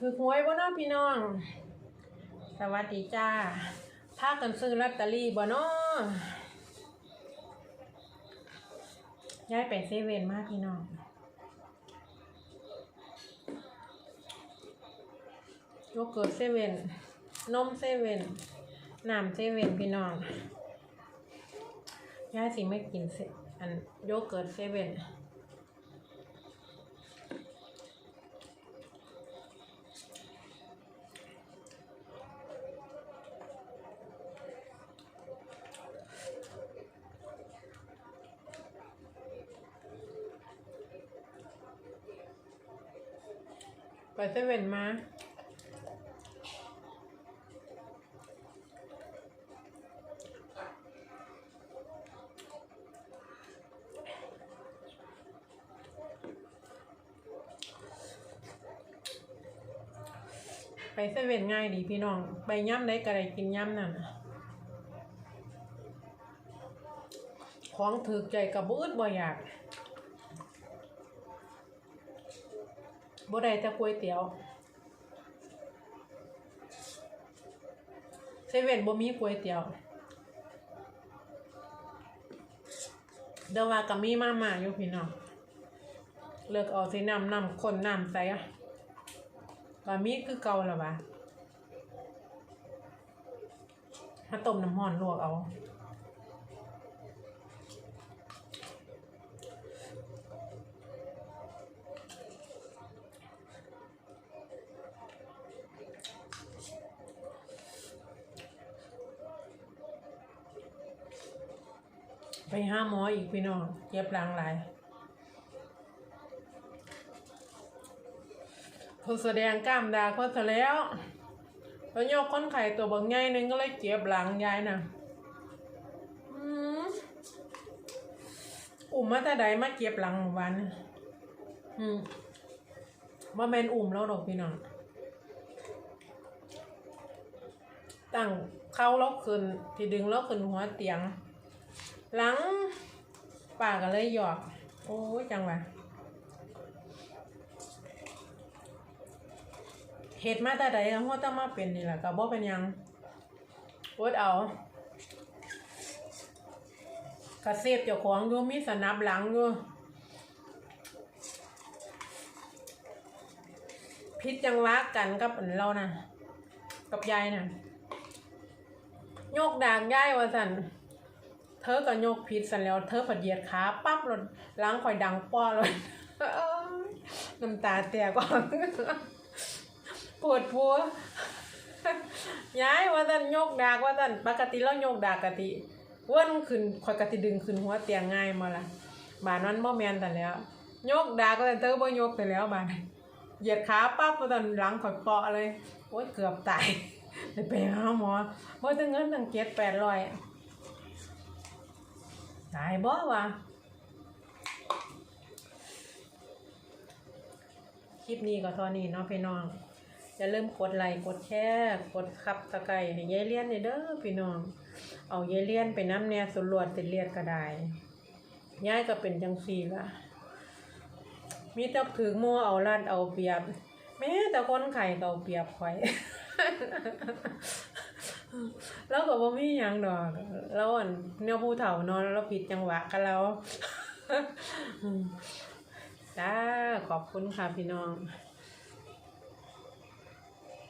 คือหวยบ่เนาะพี่น้อง สวัสดีจ้าพากันซื้อลอตเตอรี่บ่เนาะย้ายไปเซเว่นมากพี่น้องโยเกิร์ตเซเว่นนมเซเว่นน้ำเซเว่นพี่น้องย้ายสิไม่กินอันโยเกิร์ตเซเว่น ไปเซเว่นมา ไปเซเว่นง่ายดีพี่น้อง ไปย่ำได้ก็ได้กินย่ำนั่นของถือใจกับบืดบ่อยาก บ่ได้แต่ก๋วยเตี๋ยวเซเว่นบ่มีก๋วยเตี๋ยวเดี๋ยวว่าก็มีมาม่าอยู่พี่น้องเลือกเอาสิน้ำน้ำคนน้ำใส่อะก็มีคือเก่าละวะถ้าต้มน้ำร้อนลวกเอา ไปห้าหมออีกพี่น้องเย็บหลังหลายคนแสดงกล้ามดาก็ซะแล้วแล้วโยกคนไข่ตัวบางใหญ่หนึงก็เลยเจ็บหลังยายน่ะอืมอุ่มมาแต่ใดมาเก็บหลังเมื่อวันน่ะอืมมาเป็นอุ่มแล้วดอกพี่น้องตั้งเข้าแล้วขึ้นที่ดึงแล้วขึ้นหัวเตียง หลังป่าก็เลยหยอก โอ้ยจังวะเห็ดมาแต่ใดก็หัวต้องมาเป็นนี่แหละก็บ่เป็นยังอดเอากระเซฟเจ้าของอยู่มีสนับหลังอยู่พิษจังหวะกันกับอันเรานะกับยายน่ะ โยกด่างยายว่าสัน เธอก็โยกผิดสันแล้ว เธอผัดเหยียดขาปั๊บรถล้างข่อยดังป้อเลยน้ำตาแตกก่อนปวดพัวย้ายว่าสันโยกดากว่าสันปกติเราโยกดากกติว้นขึ้นข่อยกติดึงขึ้นหัวเตียงง่ายมาละบานนั้นบ่แมนแต่นแล้วโยกดากก็แต่เธอบ่โยกแต่แล้วบานเหยียดขาปั๊บว่าสันหลังข่อยเปาะเลยโอ๊ยเกือบตายเลยไปหาหมอบ่ตั้งเงินตั้งเจ็ดแปดร้อย ตายบ่วะคลิปนี้ก็เท่านี้เนาะพี่น้อง อย่าลืมกดไลค์กดแชร์กดคับตะไคร้ให้ยายเลี้ยนเด้อพี่น้อง เอายายเลี้ยนไปน้ำแน่สุดลวดติดเลียดก็ได้ยายก็เป็นจังซี่ละมีแต่ถือโมเอาลัดเอาเปรียบ แม้แต่คนไข่ก็เอาเปรียบข่อย แล้วก็บ่มีหยังดอกแล้วอันเนี่ยผู้เฒ่าเนอนแล้วผิดจังหวะกันแล้วจ้าขอบคุณค่ะพี่น้อง